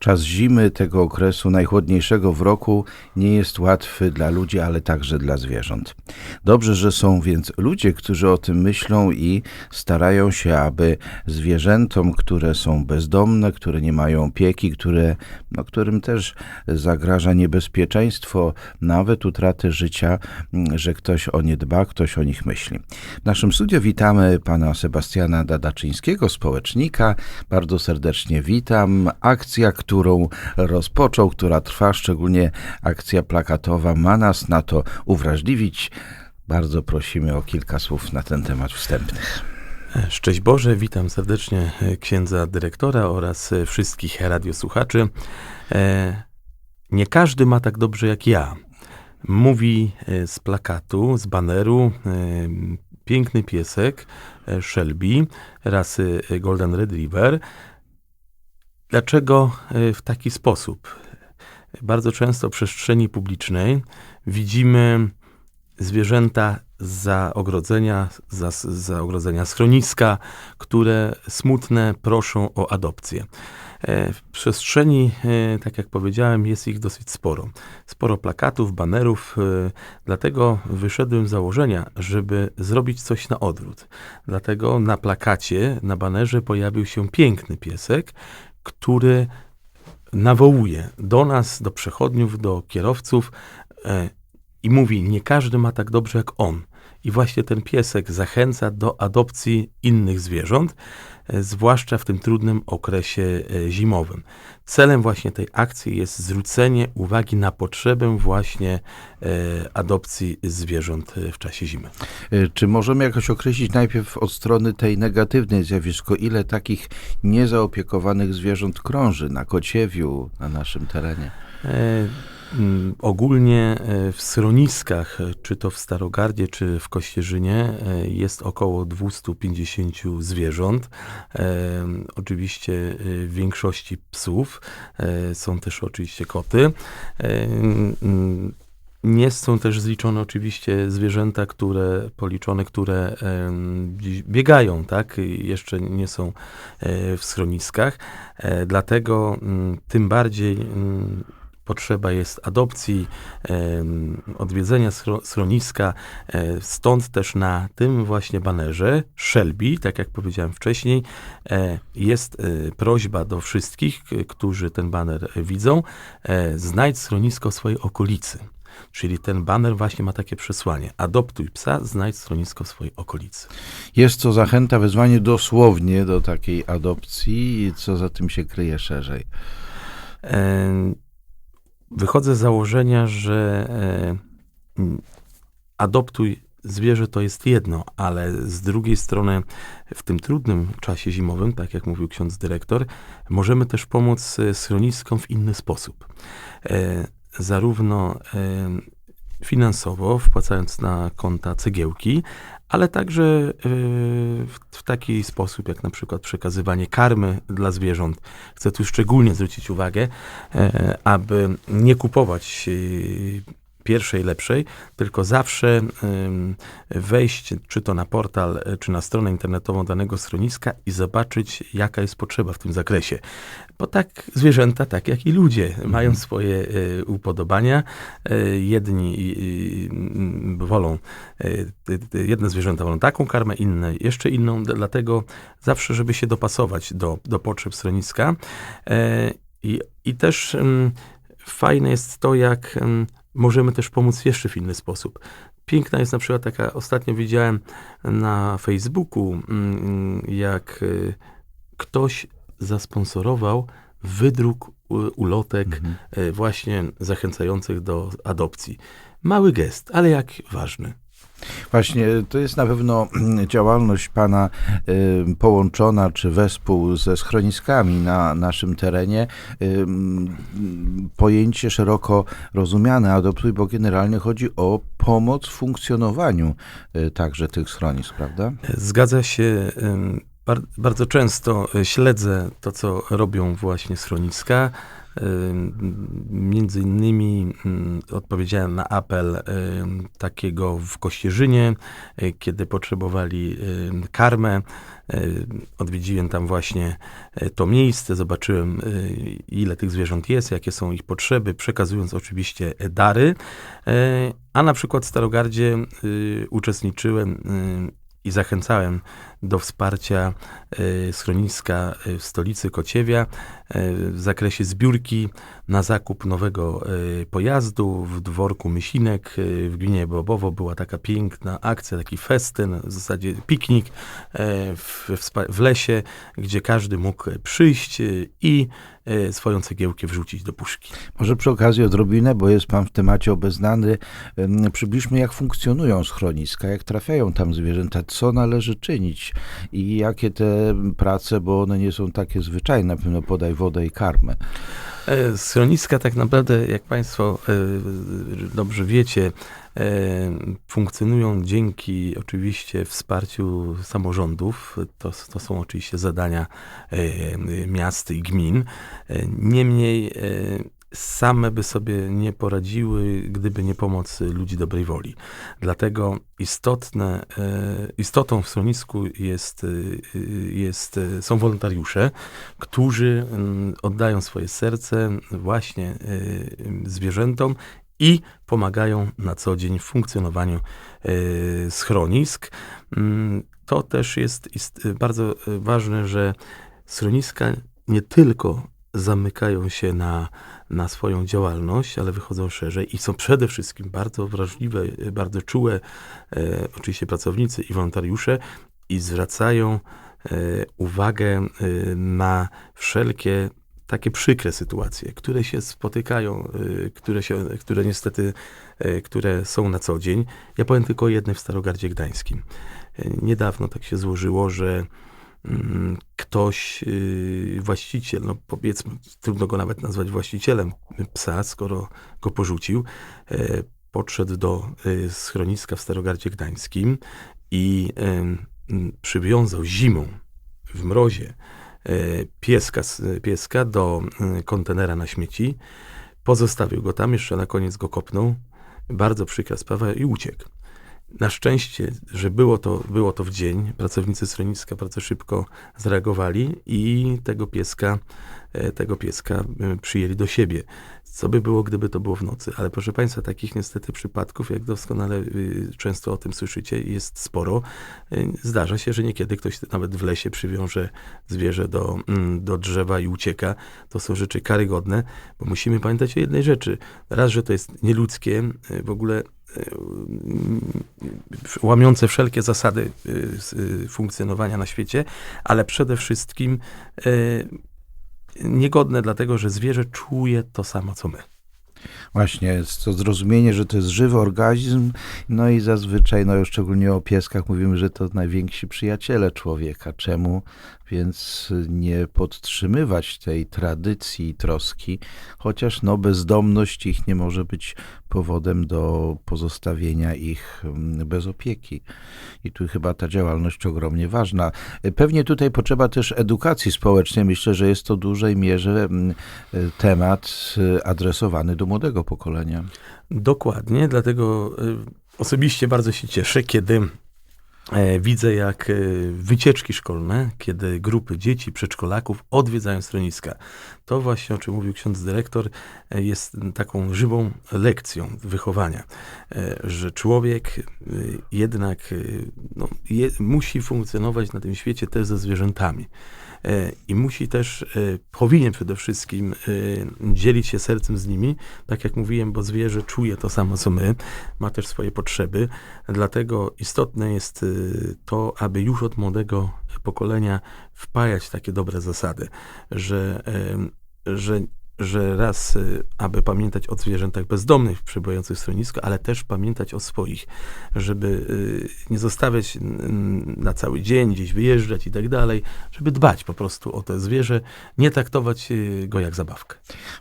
Czas zimy tego okresu najchłodniejszego w roku nie jest łatwy dla ludzi, ale także dla zwierząt. Dobrze, że są więc ludzie, którzy o tym myślą i starają się, aby zwierzętom, które są bezdomne, które nie mają opieki, które, no, którym też zagraża niebezpieczeństwo, nawet utraty życia, że ktoś o nie dba, ktoś o nich myśli. W naszym studiu witamy pana Sebastiana Dadaczyńskiego, społecznika. Bardzo serdecznie witam. Akcja, którą rozpoczął, która trwa, szczególnie akcja plakatowa, ma nas na to uwrażliwić. Bardzo prosimy o kilka słów na ten temat wstępnych. Szczęść Boże, witam serdecznie księdza dyrektora oraz wszystkich radiosłuchaczy. E, Nie każdy ma tak dobrze jak ja. Mówi e, z plakatu, z baneru e, piękny piesek Shelby rasy Golden Retriever. Dlaczego e, w taki sposób? Bardzo często w przestrzeni publicznej widzimy zwierzęta za ogrodzenia, za, za ogrodzenia schroniska, które smutne proszą o adopcję. E, W przestrzeni, e, tak jak powiedziałem, jest ich dosyć sporo. Sporo plakatów, banerów, e, dlatego wyszedłem z założenia, żeby zrobić coś na odwrót. Dlatego na plakacie, na banerze pojawił się piękny piesek, który nawołuje do nas, do przechodniów, do kierowców e, i mówi: Nie każdy ma tak dobrze jak on. I właśnie ten piesek zachęca do adopcji innych zwierząt, e, zwłaszcza w tym trudnym okresie e, zimowym. Celem właśnie tej akcji jest zwrócenie uwagi na potrzebę właśnie e, adopcji zwierząt w czasie zimy. Czy możemy jakoś określić najpierw od strony tej negatywnej zjawisko, ile takich niezaopiekowanych zwierząt krąży na Kociewiu, na naszym terenie? E, Ogólnie e, w schroniskach, e, czy to w Starogardzie, czy w Kościerzynie, e, jest około 250 zwierząt. Oczywiście w większości psów, są też oczywiście koty. Mm, Nie są też zliczone oczywiście zwierzęta, które policzone, które biegają, tak? Jeszcze nie są w schroniskach. Dlatego mm, tym bardziej mm, potrzeba jest adopcji, odwiedzenia schro- schroniska. E, Stąd też na tym właśnie banerze Shelby, tak jak powiedziałem wcześniej, e, jest e, prośba do wszystkich, którzy ten baner widzą, znajdź schronisko w swojej okolicy. Czyli ten baner właśnie ma takie przesłanie. Adoptuj psa, znajdź schronisko w swojej okolicy. Jest to zachęta, wezwanie dosłownie do takiej adopcji i co za tym się kryje szerzej. E, Wychodzę z założenia, że e, adoptuj zwierzę to jest jedno, ale z drugiej strony w tym trudnym czasie zimowym, tak jak mówił ksiądz dyrektor, możemy też pomóc e, schroniskom w inny sposób. E, Zarówno e, finansowo, wpłacając na konta cegiełki, ale także e, w, taki sposób, jak na przykład przekazywanie karmy dla zwierząt. Chcę tu szczególnie zwrócić uwagę, e, aby nie kupować e, pierwszej, lepszej, tylko zawsze wejść czy to na portal, e, czy na stronę internetową danego schroniska i zobaczyć, jaka jest potrzeba w tym zakresie. Bo tak zwierzęta, tak jak i ludzie, mają swoje e, upodobania. E, jedni wolą, jedne zwierzęta wolą taką karmę, inne jeszcze inną, dlatego zawsze, żeby się dopasować do, do potrzeb schroniska. I, i też fajne jest to, jak em, możemy też pomóc jeszcze w inny sposób. Piękna jest na przykład taka, ostatnio widziałem na Facebooku, mm, jak y, ktoś zasponsorował wydruk ulotek y, właśnie zachęcających do adopcji. Mały gest, ale jak ważny. Właśnie to jest na pewno działalność Pana y, połączona czy wespół ze schroniskami na naszym terenie. Mm, pojęcie szeroko rozumiane adoptuj, bo generalnie chodzi o pomoc w funkcjonowaniu także tych schronisk, prawda? Zgadza się. bardzo często śledzę to, co robią właśnie schroniska. Między innymi mm, odpowiedziałem na apel takiego w Kościerzynie, e, kiedy potrzebowali karmę. E, Odwiedziłem tam właśnie e, to miejsce, zobaczyłem ile tych zwierząt jest, jakie są ich potrzeby, przekazując oczywiście dary. A na przykład w Starogardzie y, uczestniczyłem y, i zachęcałem do wsparcia e, schroniska e, w stolicy Kociewia e, w zakresie zbiórki na zakup nowego e, pojazdu w dworku Mysinek e, w gminie Bobowo. Była taka piękna akcja, taki festyn, w zasadzie piknik e, w, w, lesie, gdzie każdy mógł przyjść i swoją cegiełkę wrzucić do puszki. Może przy okazji odrobinę, bo jest Pan w temacie obeznany, przybliżmy jak funkcjonują schroniska, jak trafiają tam zwierzęta, co należy czynić i jakie te prace, bo one nie są takie zwyczajne, na pewno podaj wodę i karmę. E, Schroniska tak naprawdę, jak Państwo e, dobrze wiecie, e, funkcjonują dzięki oczywiście wsparciu samorządów. To, to są oczywiście zadania miast i gmin. Niemniej same by sobie nie poradziły, gdyby nie pomoc ludzi dobrej woli. Dlatego istotne, e, istotą w schronisku jest, e, jest, e, są wolontariusze, którzy mm, oddają swoje serce właśnie zwierzętom i pomagają na co dzień w funkcjonowaniu schronisk. Mm, To też jest bardzo ważne, że schroniska nie tylko zamykają się na, na swoją działalność, ale wychodzą szerzej i są przede wszystkim bardzo wrażliwe, e, bardzo czułe, e, oczywiście pracownicy i wolontariusze i zwracają e, uwagę e, na wszelkie takie przykre sytuacje, które się spotykają, y, które, się, które niestety, y, które są na co dzień. Ja powiem tylko o jednej w Starogardzie Gdańskim. Y, Niedawno tak się złożyło, że ktoś, y, właściciel, no powiedzmy, trudno go nawet nazwać właścicielem psa, skoro go porzucił, y, podszedł do y, schroniska w Starogardzie Gdańskim i y, y, przywiązał zimą w mrozie e, pieska, pieska do e, kontenera na śmieci. Pozostawił go tam, jeszcze na koniec go kopnął. Bardzo przykra sprawa i uciekł. Na szczęście, że było to, było to w dzień, pracownicy schroniska bardzo szybko zareagowali i tego pieska, e, tego pieska e, przyjęli do siebie. Co by było, gdyby to było w nocy? Ale proszę Państwa, takich niestety przypadków, jak doskonale y, często o tym słyszycie, jest sporo. Y, Zdarza się, że niekiedy ktoś nawet w lesie przywiąże zwierzę do, mm, do drzewa i ucieka. To są rzeczy karygodne, bo musimy pamiętać o jednej rzeczy. Raz, że to jest nieludzkie, w ogóle łamiące wszelkie zasady y, y, funkcjonowania na świecie, ale przede wszystkim y, niegodne, dlatego że zwierzę czuje to samo, co my. Właśnie, jest to zrozumienie, że to jest żywy organizm, no i zazwyczaj, no szczególnie o pieskach mówimy, że to najwięksi przyjaciele człowieka. Czemu więc nie podtrzymywać tej tradycji i troski, chociaż no bezdomność ich nie może być powodem do pozostawienia ich mm, bez opieki. I tu chyba ta działalność ogromnie ważna. Pewnie tutaj potrzeba też edukacji społecznej. Myślę, że jest to w dużej mierze mm, temat y, adresowany do młodego pokolenia. Dokładnie, dlatego y, osobiście bardzo się cieszę, kiedy e, widzę, jak e, wycieczki szkolne, kiedy grupy dzieci, przedszkolaków odwiedzają schroniska. To właśnie, o czym mówił ksiądz dyrektor, e, jest taką żywą lekcją wychowania, że człowiek jednak no, je, musi funkcjonować na tym świecie też ze zwierzętami. E, I musi też, e, powinien przede wszystkim e, dzielić się sercem z nimi, tak jak mówiłem, bo zwierzę czuje to samo co my, ma też swoje potrzeby. Dlatego istotne jest to, aby już od młodego pokolenia wpajać takie dobre zasady, że, że, że raz, e, aby pamiętać o zwierzętach bezdomnych przebywających w schronisku, ale też pamiętać o swoich, żeby e, nie zostawiać na cały dzień, gdzieś wyjeżdżać i tak dalej, żeby dbać po prostu o to zwierzę, nie traktować e, go jak zabawkę.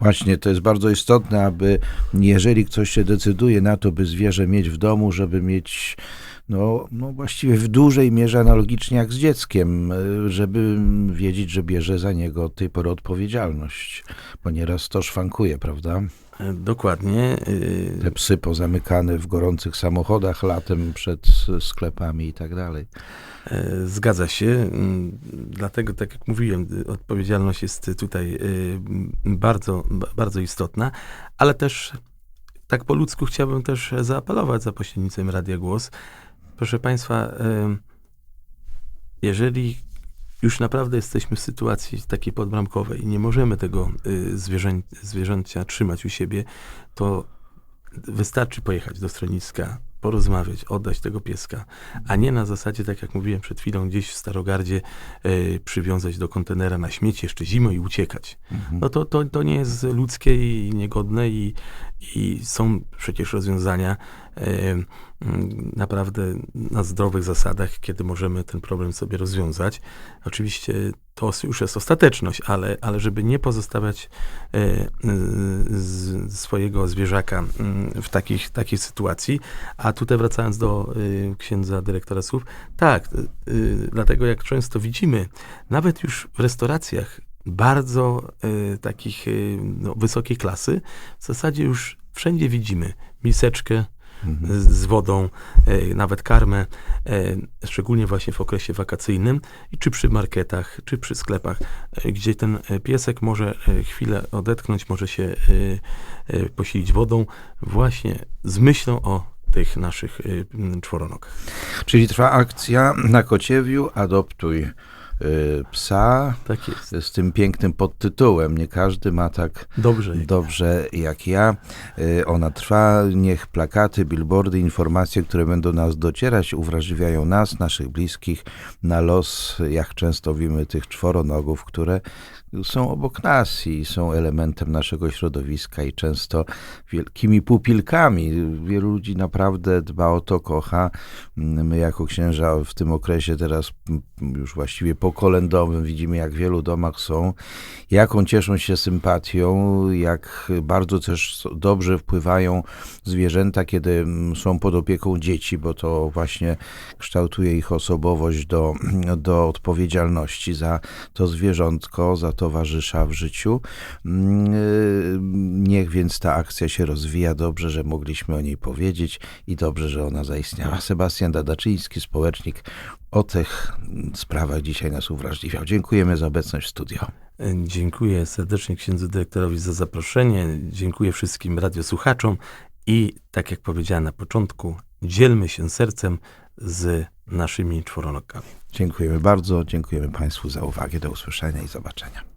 Właśnie, to jest bardzo istotne, aby jeżeli ktoś się decyduje na to, by zwierzę mieć w domu, żeby mieć no, no właściwie w dużej mierze analogicznie jak z dzieckiem, y, żeby wiedzieć, że bierze za niego od tej pory odpowiedzialność, bo nieraz to szwankuje, prawda? E, Dokładnie. y, Te psy pozamykane w gorących samochodach latem przed sklepami i tak dalej. E, Zgadza się. Mm, Dlatego, tak jak mówiłem, y, odpowiedzialność jest tutaj y, bardzo, ba- bardzo istotna, ale też tak po ludzku chciałbym też zaapelować za pośrednictwem Radia Głos. Proszę Państwa, jeżeli już naprawdę jesteśmy w sytuacji takiej podbramkowej i nie możemy tego y, zwierzę, zwierzęcia trzymać u siebie, to wystarczy pojechać do schroniska, porozmawiać, oddać tego pieska, a nie na zasadzie, tak jak mówiłem przed chwilą, gdzieś w Starogardzie y, przywiązać do kontenera na śmieci jeszcze zimą i uciekać. No to, to, to nie jest ludzkie i niegodne i, i są przecież rozwiązania e, naprawdę na zdrowych zasadach, kiedy możemy ten problem sobie rozwiązać. Oczywiście to już jest ostateczność, ale, ale żeby nie pozostawiać e, z, swojego zwierzaka w takich, takiej sytuacji. A tutaj wracając do księdza dyrektora słów, tak, dlatego jak często widzimy, nawet już w restauracjach bardzo y, takich y, no, wysokiej klasy, w zasadzie już wszędzie widzimy miseczkę z, z wodą, y, nawet karmę, szczególnie właśnie w okresie wakacyjnym, i czy przy marketach, czy przy sklepach, gdzie ten piesek może chwilę odetchnąć, może się posilić wodą, właśnie z myślą o tych naszych czworonogach. Czyli trwa akcja na Kociewiu, adoptuj psa Tak z tym pięknym podtytułem. Nie każdy ma tak Dobrze. dobrze jak ja. Y, Ona trwa. Niech plakaty, billboardy, informacje, które będą nas docierać, uwrażliwiają nas, naszych bliskich na los, jak często wiemy, tych czworonogów, które są obok nas i są elementem naszego środowiska i często wielkimi pupilkami. Wielu ludzi naprawdę dba o to, kocha. My jako księża w tym okresie teraz już właściwie pokolędowym widzimy, jak w wielu domach są, jaką cieszą się sympatią, jak bardzo też dobrze wpływają zwierzęta, kiedy są pod opieką dzieci, bo to właśnie kształtuje ich osobowość do, do odpowiedzialności za to zwierzątko, za towarzysza w życiu. Mm, y, Niech więc ta akcja się rozwija. Dobrze, że mogliśmy o niej powiedzieć i dobrze, że ona zaistniała. Sebastian Dadaczyński, społecznik, o tych mm, sprawach dzisiaj nas uwrażliwiał. Dziękujemy za obecność w studio. Dziękuję serdecznie księdzu dyrektorowi za zaproszenie. Dziękuję wszystkim radiosłuchaczom i tak jak powiedziałem na początku, dzielmy się sercem z naszymi czworonogami. Dziękujemy bardzo. Dziękujemy Państwu za uwagę. Do usłyszenia i zobaczenia.